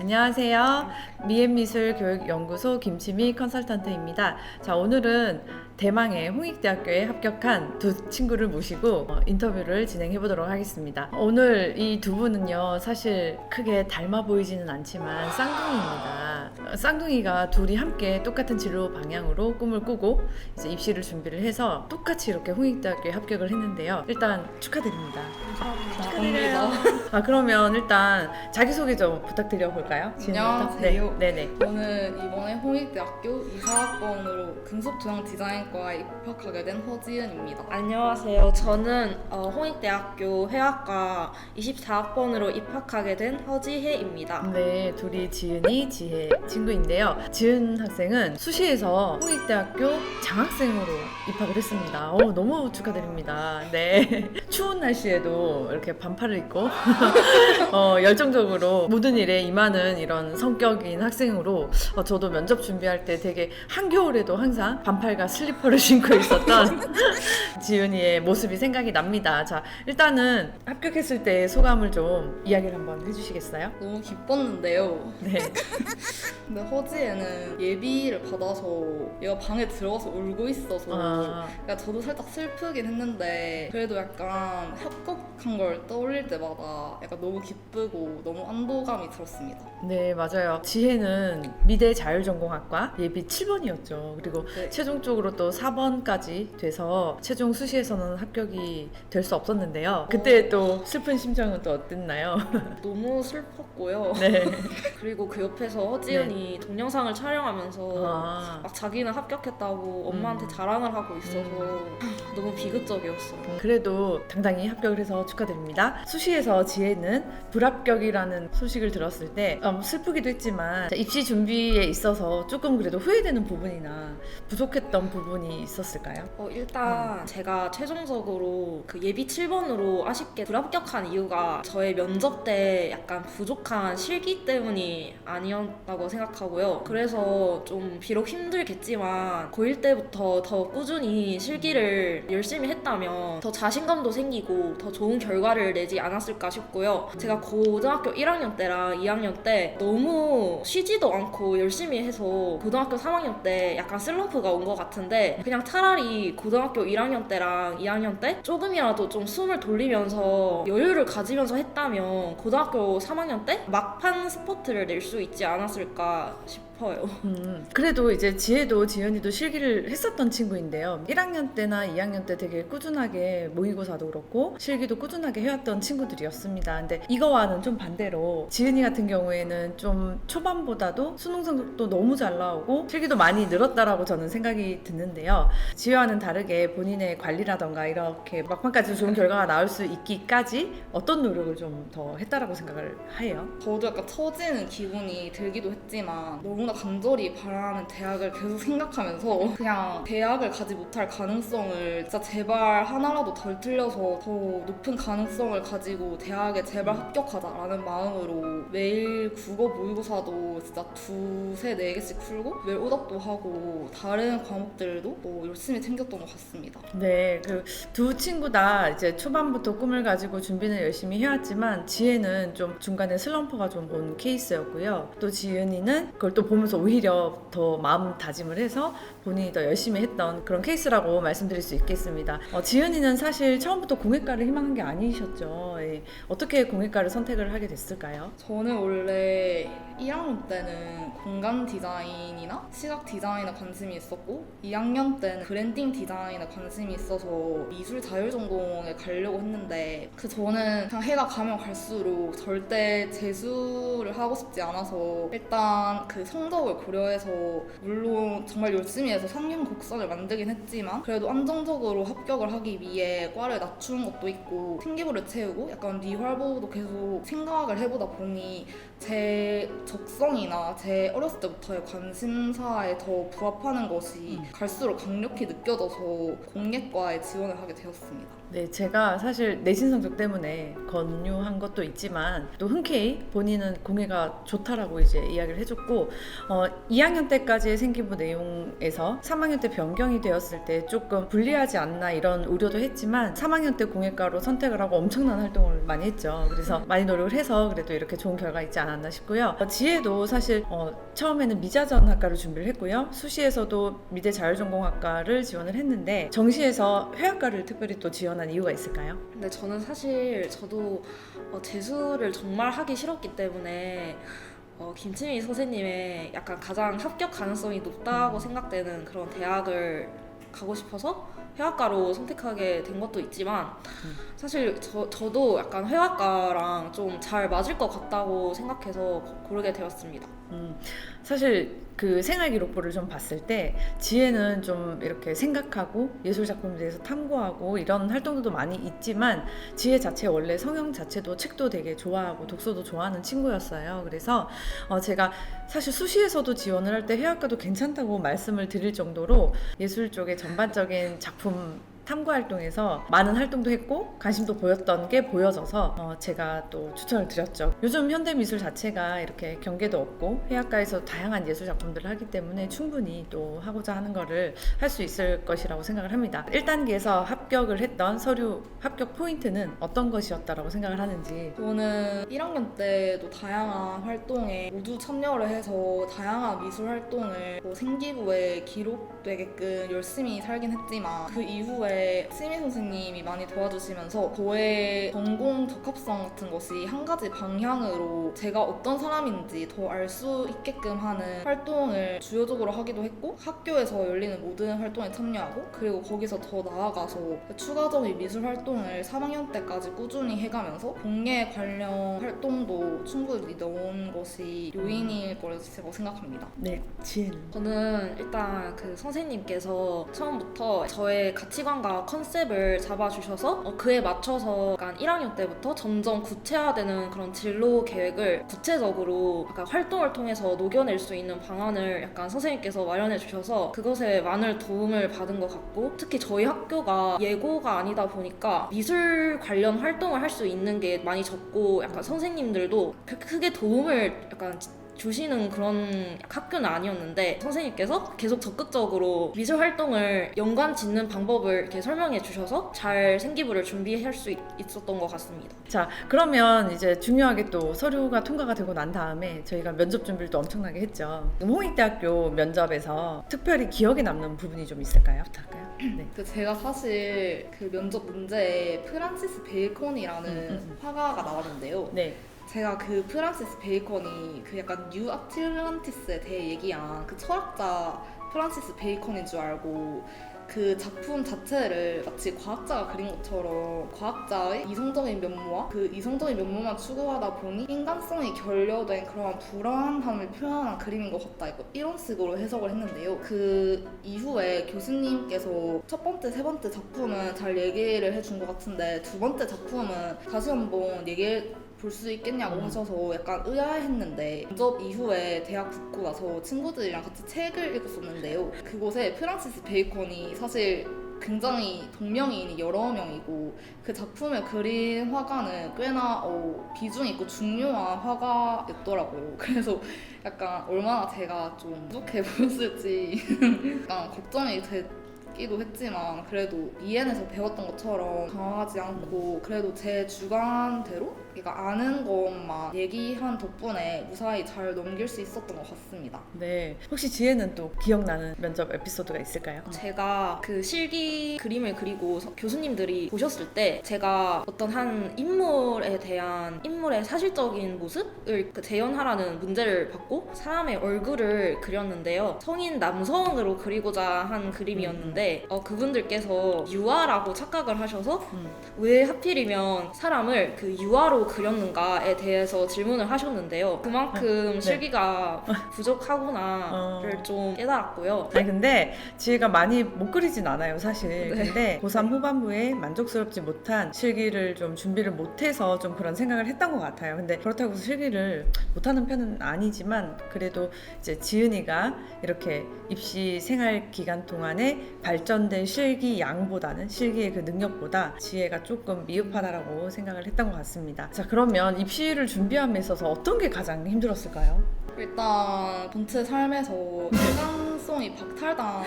안녕하세요. 미앤미술교육연구소 김치미 컨설턴트입니다. 자, 오늘은 대망의 홍익대학교에 합격한 두 친구를 모시고 어, 인터뷰를 진행해 보도록 하겠습니다. 오늘 이 두 분은요, 사실 크게 닮아 보이지는 않지만 쌍둥이입니다. 어, 쌍둥이가 둘이 함께 똑같은 진로 방향으로 꿈을 꾸고 이제 입시를 준비를 해서 똑같이 이렇게 홍익대학교에 합격을 했는데요. 일단 축하드립니다. 축하드려요. 아 그러면 일단 자기소개 좀 부탁드려 볼 까요? 안녕하세요. 네, 네 네. 저는 이번에 홍익대학교 이사학번으로 금속조형 디자인과에 입학하게 된 허지은입니다. 안녕하세요. 저는 어, 홍익대학교 회화과 24학번으로 입학하게 된 허지혜입니다. 네, 둘이 지은이, 지혜 친구인데요. 지은 학생은 수시에서 홍익대학교 장학생으로 입학을 했습니다. 어, 너무 축하드립니다. 네. 추운 날씨에도 이렇게 반팔을 입고 어, 열정적으로 모든 일에 임하는 이런 성격인 학생으로 어, 저도 면접 준비할 때 되게 한겨울에도 항상 반팔과 슬리퍼를 신고 있었던 지은이의 모습이 생각이 납니다. 자, 일단은 합격했을 때 소감을 좀 이야기를 한번 해주시겠어요? 너무 기뻤는데요. 네. 근데 허지에는 예비를 받아서 얘가 방에 들어가서 울고 있어서 아, 그러니까 저도 살짝 슬프긴 했는데 그래도 약간 합격한 걸 떠올릴 때마다 약간 너무 기쁘고 너무 안도감이 들었습니다. 네, 맞아요. 지혜는 미대 자율전공학과 예비 7번이었죠. 그리고 네. 최종적으로 또 4번까지 돼서 최종 수시에서는 합격이 될 수 없었는데요. 그때 또 슬픈 심정은 또 어땠나요? 너무 슬펐고요. 네. 그리고 그 옆에서 허지은이 동영상을 촬영하면서 아, 막 자기는 합격했다고 엄마한테 음. 자랑을 하고 있어서 너무 비극적이었어요. 그래도 당당히 합격을 해서 축하드립니다. 수시에서 지혜는 불합격이라는 소식을 들었을 때 음, 슬프기도 했지만 자, 입시 준비에 있어서 조금 그래도 후회되는 부분이나 부족했던 부분이 있었을까요? 어, 일단 제가 최종적으로 그 예비 7번으로 아쉽게 불합격한 이유가 저의 면접 때 약간 부족한 실기 때문이 아니었다고 생각하고요. 그래서 좀 비록 힘들겠지만 고1 때부터 더 꾸준히 실기를 열심히 했다면 더 자신감도 생기고 더 좋은 결과를 내지 않았을까 싶고요. 제가 고등학교 1학년 때랑 2학년 때 너무 쉬지도 않고 열심히 해서 고등학교 3학년 때 약간 슬럼프가 온 것 같은데 그냥 차라리 고등학교 1학년 때랑 2학년 때 조금이라도 좀 숨을 돌리면서 여유를 가지면서 했다면 고등학교 3학년 때 막판 스포트를 낼 수 있지 않았을까 싶어요. 음, 그래도 이제 지혜도 지연이도 실기를 했었던 친구인데요. 1학년 때나 2학년 때 되게 꾸준하게 모의고사도 그렇고 실기도 꾸준하게 해왔던 친구들이었습니다. 근데 이거와는 좀 반대로 지은이 같은 경우에는 좀 초반보다도 수능 성적도 너무 잘 나오고 실기도 많이 늘었다라고 저는 생각이 드는데요. 지혜와는 다르게 본인의 관리라던가 이렇게 막판까지 좋은 결과가 나올 수 있기까지 어떤 노력을 좀 더 했다라고 생각을 해요. 저도 약간 처지는 기분이 들기도 했지만 너무나 간절히 바라는 대학을 계속 생각하면서 그냥 대학을 가지 못할 가능성을 진짜 제발 하나라도 덜 틀려서 더 높은 가능성을 가지고 대학에 제발 합격하자라는 마음으로 매일 국어 모의고사도 진짜 두세 네 개씩 풀고 매일 오답도 하고 다른 과목들도 뭐 열심히 챙겼던 것 같습니다. 네, 그 두 친구 다 이제 초반부터 꿈을 가지고 준비는 열심히 해왔지만 지혜는 좀 중간에 슬럼프가 좀 온 케이스였고요. 또 지은이는 그걸 또 보면서 오히려 더 마음 다짐을 해서 본인이 더 열심히 했던 그런 케이스라고 말씀드릴 수 있겠습니다. 어, 지은이는 사실 처음부터 공예과를 희망한 게 아니셨죠. 예. 어떻게 공예과를 선택을 하게 됐을까요? 저는 원래 1학년 때는 공간 디자인이나 시각 디자인에 관심이 있었고 2학년 때는 브랜딩 디자인에 관심이 있어서 미술 자율 전공에 가려고 했는데 그 저는 그냥 해가 가면 갈수록 절대 재수를 하고 싶지 않아서 일단 그 성 적을 고려해서 물론 정말 열심히 해서 상용 곡선을 만들긴 했지만 그래도 안정적으로 합격을 하기 위해 과를 낮추는 것도 있고 생기부를 채우고 약간 리활보도 계속 생각을 해보다 보니 제 적성이나 제 어렸을 때부터의 관심사에 더 부합하는 것이 갈수록 강력히 느껴져서 공예과에 지원을 하게 되었습니다. 네, 제가 사실 내신 성적 때문에 권유한 것도 있지만 또 흔쾌히 본인은 공예가 좋다라고 이제 이야기를 해줬고 어, 2학년 때까지의 생기부 내용에서 3학년 때 변경이 되었을 때 조금 불리하지 않나 이런 우려도 했지만 3학년 때 공예과로 선택을 하고 엄청난 활동을 많이 했죠. 그래서 많이 노력을 해서 그래도 이렇게 좋은 결과 있지 않았나 싶고요. 어, 지혜도 사실 어, 처음에는 미자전 학과를 준비를 했고요. 수시에서도 미대 자율전공학과를 지원을 했는데 정시에서 회학과를 특별히 또 지원 한 이유가 있을까요? 근데 저는 사실 저도 어, 재수를 정말 하기 싫었기 때문에 어, 김치미 선생님의 약간 가장 합격 가능성이 높다고 생각되는 그런 대학을 가고 싶어서 회화과로 선택하게 된 것도 있지만 음. 사실 저, 저도 약간 회화과랑 좀 잘 맞을 것 같다고 생각해서 고르게 되었습니다. 음, 사실 그 생활 기록부를 좀 봤을 때 지혜는 좀 이렇게 생각하고 예술 작품에 대해서 탐구하고 이런 활동들도 많이 있지만 지혜 자체 원래 성형 자체도 책도 되게 좋아하고 독서도 좋아하는 친구였어요. 그래서 어, 제가 사실 수시에서도 지원을 할때 해학과도 괜찮다고 말씀을 드릴 정도로 예술 쪽의 전반적인 작품 from 탐구 활동에서 많은 활동도 했고 관심도 보였던 게 보여져서 어, 제가 또 추천을 드렸죠. 요즘 현대 미술 자체가 이렇게 경계도 없고 해학과에서 다양한 예술 작품들을 하기 때문에 충분히 또 하고자 하는 거를 할 수 있을 것이라고 생각을 합니다. 1단계에서 합격을 했던 서류 합격 포인트는 어떤 것이었다라고 생각을 하는지 저는 1학년 때도 다양한 활동에 모두 참여를 해서 다양한 미술 활동을 뭐 생기부에 기록되게끔 열심히 살긴 했지만 그 이후에 시미 선생님이 많이 도와주시면서 저의 전공 적합성 같은 것이 한 가지 방향으로 제가 어떤 사람인지 더 알 수 있게끔 하는 활동을 주요적으로 하기도 했고 학교에서 열리는 모든 활동에 참여하고 그리고 거기서 더 나아가서 추가적인 미술 활동을 3학년 때까지 꾸준히 해가면서 공예 관련 활동도 충분히 넣은 것이 요인일 거라고 생각합니다. 네 지혜는 저는 일단 그 선생님께서 처음부터 저의 가치관과 컨셉을 잡아주셔서 어, 그에 맞춰서 약간 1학년 때부터 점점 구체화되는 그런 진로 계획을 구체적으로 약간 활동을 통해서 녹여낼 수 있는 방안을 약간 선생님께서 마련해 주셔서 그것에 많은 도움을 받은 것 같고 특히 저희 학교가 예고가 아니다 보니까 미술 관련 활동을 할 수 있는 게 많이 적고 약간 선생님들도 크- 크게 도움을 약간 주시는 그런 학교는 아니었는데 선생님께서 계속 적극적으로 미술 활동을 연관 짓는 방법을 이렇게 설명해 주셔서 잘 생기부를 준비할 수 있, 있었던 것 같습니다. 자 그러면 이제 중요하게 또 서류가 통과가 되고 난 다음에 저희가 면접 준비를 또 엄청나게 했죠. 홍익대학교 면접에서 특별히 기억에 남는 부분이 좀 있을까요? 부탁할까요? 네. 그 제가 사실 그 면접 문제에 프란시스 베이컨이라는 음, 음, 화가가 나왔는데요. 네. 제가 그 프란시스 베이컨이 그 약간 뉴 아틀란티스에 대해 얘기한 그 철학자 프란시스 베이컨인 줄 알고 그 작품 자체를 마치 과학자가 그린 것처럼 과학자의 이성적인 면모와 그 이성적인 면모만 추구하다 보니 인간성이 결여된 그러한 불안함을 표현한 그림인 것 같다. 이거 이런 식으로 해석을 했는데요. 그 이후에 교수님께서 첫 번째 세 번째 작품은 잘 얘기를 해준 것 같은데 두 번째 작품은 다시 한번 얘기해 볼 수 있겠냐고 음. 하셔서 약간 의아했는데 면접 이후에 대학 붙고 나서 친구들이랑 같이 책을 읽었었는데요. 그곳에 프란시스 베이컨이 사실 굉장히 동명이인이 여러 명이고 그 작품을 그린 화가는 꽤나 어, 비중 있고 중요한 화가였더라고요. 그래서 약간 얼마나 제가 좀 부족해 보였을지 약간 걱정이 됐기도 했지만 그래도 이엔에서 배웠던 것처럼 당황하지 않고 그래도 제 주관대로 그러니까 아는 것만 얘기한 덕분에 무사히 잘 넘길 수 있었던 것 같습니다. 네. 혹시 지혜는 또 기억나는 면접 에피소드가 있을까요? 제가 그 실기 그림을 그리고 서- 교수님들이 보셨을 때 제가 어떤 한 인물에 대한 인물의 사실적인 모습을 그 재현하라는 문제를 받고 사람의 얼굴을 그렸는데요. 성인 남성으로 그리고자 한 그림이었는데 어, 그분들께서 유아라고 착각을 하셔서 음. 왜 하필이면 사람을 그 유아로 얼마로 그렸는가에 대해서 질문을 하셨는데요. 그만큼 네. 실기가 부족하구나를 어. 좀 깨달았고요. 아니 근데 지혜가 많이 못 그리진 않아요 사실 네. 근데 고3 후반부에 만족스럽지 못한 실기를 좀 준비를 못해서 좀 그런 생각을 했던 것 같아요 근데 그렇다고 실기를 못하는 편은 아니지만 그래도 이제 지은이가 이렇게 입시 생활 기간 동안에 발전된 실기 양보다는 실기의 그 능력보다 지혜가 조금 미흡하다라고 생각을 했던 것 같습니다 자 그러면 입시를 준비함에 있어서 어떤 게 가장 힘들었을까요? 일단 본체 삶에서 인 간성이 박탈당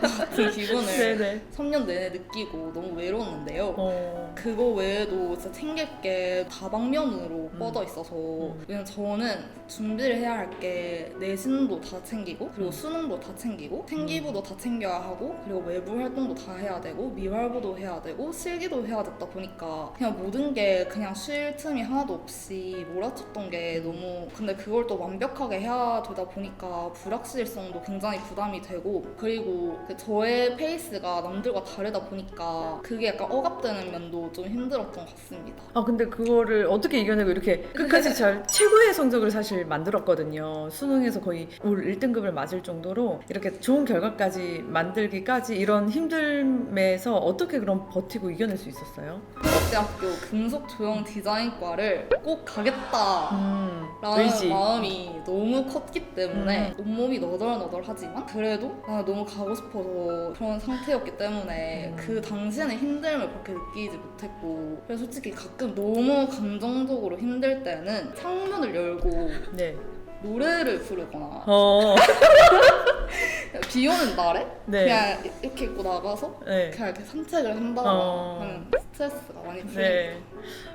같은 기분을 네네 3년 내내 느끼고 너무 외로웠는데요. 어... 그거 외에도 진짜 챙길 게 다방면으로 음. 뻗어 있어서 음. 왜냐면 저는 준비를 해야 할 게 내신도 다 챙기고 그리고 음. 수능도 다 챙기고 생기부도 다 챙겨야 하고 그리고 외부 활동도 다 해야 되고 미활부도 해야 되고 실기도 해야 됐다 보니까 그냥 모든 게 그냥 쉴 틈이 하나도 없이 몰아쳤던 게 너무 근데 그걸 또 완벽하게 해야 되다 보니까 불확실성도 굉장히 부담이 되고 그리고 그 저의 페이스가 남들과 다르다 보니까 그게 약간 억압되는 면도 좀 힘들었던 것 같습니다. 아 근데 그거를 어떻게 이겨내고 이렇게 끝까지 잘 최고의 성적을 사실 만들었거든요. 수능에서 거의 올 1등급을 맞을 정도로 이렇게 좋은 결과까지 만들기까지 이런 힘듦에서 어떻게 그럼 버티고 이겨낼 수 있었어요? 대학교 금속 조형 디자인과를 꼭 가겠다. 음, 라는. 마음이 너무 컸기 때문에 음. 온몸이 너덜너덜하지만 그래도 나는 너무 가고 싶어서 그런 상태였기 때문에 음. 그 당시에는 힘듦을 그렇게 느끼지 못했고 그래서 솔직히 가끔 너무 감정적으로 힘들 때는 창문을 열고 네. 노래를 부르거나 어. 비 오는 날에 네. 그냥 이렇게 입고 나가서 네. 그냥 이렇게 산책을 한다거나 어. 하면 스트레스가 많이 풀립니다. 네.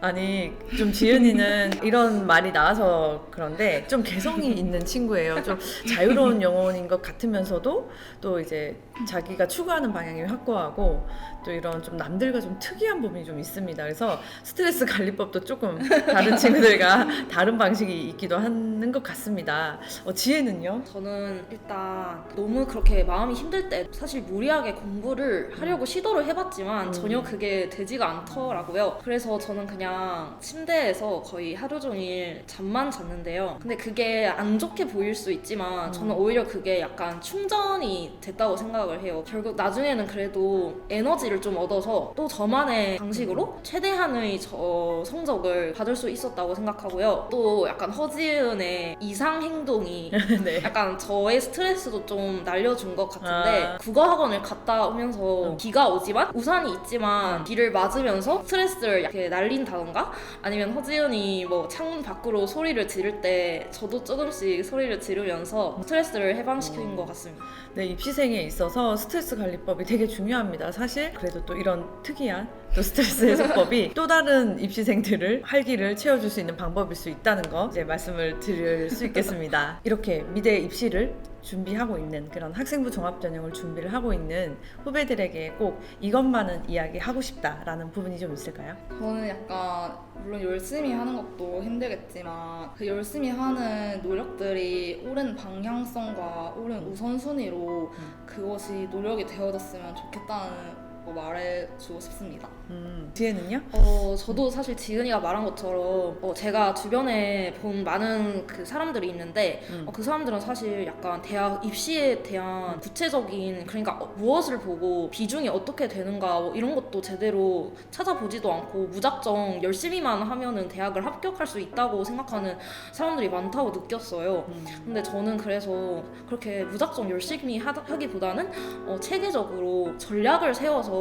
아니 좀 지은이는 이런 말이 나와서 그런데 좀 개성이 있는 친구예요. 좀 자유로운 영혼인 것 같으면서도 또 이제 자기가 추구하는 방향이 확고하고 또 이런 좀 남들과 좀 특이한 부분이 좀 있습니다. 그래서 스트레스 관리법도 조금 다른 친구들과 다른 방식이 있기도 하는 것 같습니다. 어, 지혜는요? 저는 일단 너무 그렇게 마음이 힘들 때 사실 무리하게 공부를 하려고 시도를 해봤지만 음. 전혀 그게 되지가 않더라고요. 그래서 저는 그냥 침대에서 거의 하루 종일 잠만 잤는데요. 근데 그게 안 좋게 보일 수 있지만 음. 저는 오히려 그게 약간 충전이 됐다고 생각을 해요. 결국 나중에는 그래도 에너지를 좀 얻어서 또 저만의 방식으로 최대한의 저 성적을 받을 수 있었다고 생각하고요. 또 약간 허지은의 이상 행동이 네. 약간 저의 스트레스도 좀 날려준 것 같은데 아. 국어 학원을 갔다 오면서 어. 비가 오지만 우산이 있지만 음. 비를 맞 으면서 스트레스를 이렇게 날린다던가 아니면 허지은이 뭐 창문 밖으로 소리를 지를 때 저도 조금씩 소리를 지르면서 스트레스를 해방시킨 음. 것 같습니다. 네, 입시생에 있어서 스트레스 관리법이 되게 중요합니다. 사실 그래도 또 이런 특이한 또 스트레스 해소법이 또 다른 입시생들을 활기를 채워줄 수 있는 방법일 수 있다는 거 이제 말씀을 드릴 수 있겠습니다. 이렇게 미대 입시를 준비하고 있는 그런 학생부 종합전형을 준비를 하고 있는 후배들에게 꼭 이것만은 이야기하고 싶다라는 부분이 좀 있을까요? 저는 약간 물론 열심히 하는 것도 힘들겠지만 그 열심히 하는 노력들이 옳은 방향성과 옳은 우선순위로 음. 그것이 노력이 되어졌으면 좋겠다는 거 말해주고 싶습니다. 음, 지혜는요? 어, 저도 사실 지은이가 말한 것처럼 어, 제가 주변에 본 많은 그 사람들이 있는데 음. 어, 그 사람들은 사실 약간 대학 입시에 대한 구체적인 그러니까 어, 무엇을 보고 비중이 어떻게 되는가 뭐 이런 것도 제대로 찾아보지도 않고 무작정 열심히만 하면은 대학을 합격할 수 있다고 생각하는 사람들이 많다고 느꼈어요. 음. 근데 저는 그래서 그렇게 무작정 열심히 하다, 하기보다는 어, 체계적으로 전략을 세워서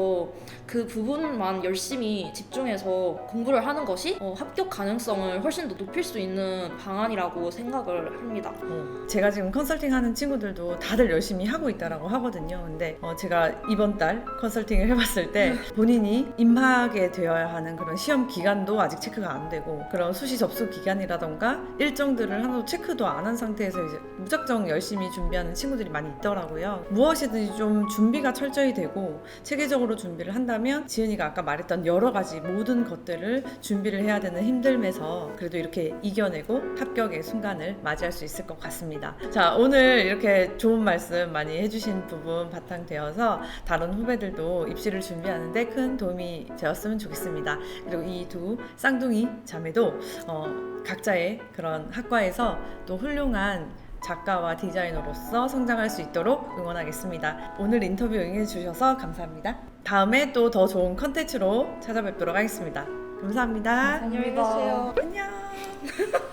그 부분만 열심히 집중해서 공부를 하는 것이 어, 합격 가능성을 훨씬 더 높일 수 있는 방안이라고 생각을 합니다. 어, 제가 지금 컨설팅 하는 친구들도 다들 열심히 하고 있다라고 하거든요. 근데 어, 제가 이번 달 컨설팅을 해봤을 때 본인이 임하게 되어야 하는 그런 시험 기간도 아직 체크가 안 되고 그런 수시 접수 기간이라던가 일정들을 하나도 체크도 안 한 상태에서 이제 무작정 열심히 준비하는 친구들이 많이 있더라고요. 무엇이든지 좀 준비가 철저히 되고 체계적으로 준비를 한다면 지은이가 아까 말했던 여러 가지 모든 것들을 준비를 해야 되는 힘듦에서 그래도 이렇게 이겨내고 합격의 순간을 맞이할 수 있을 것 같습니다. 자, 오늘 이렇게 좋은 말씀 많이 해주신 부분 바탕되어서 다른 후배들도 입시를 준비하는데 큰 도움이 되었으면 좋겠습니다. 그리고 이 두 쌍둥이 자매도 어, 각자의 그런 학과에서 또 훌륭한 작가와 디자이너로서 성장할 수 있도록 응원하겠습니다. 오늘 인터뷰 응해 주셔서 감사합니다. 다음에 또 더 좋은 컨텐츠로 찾아뵙도록 하겠습니다. 감사합니다. 안녕히 계세요. 안녕.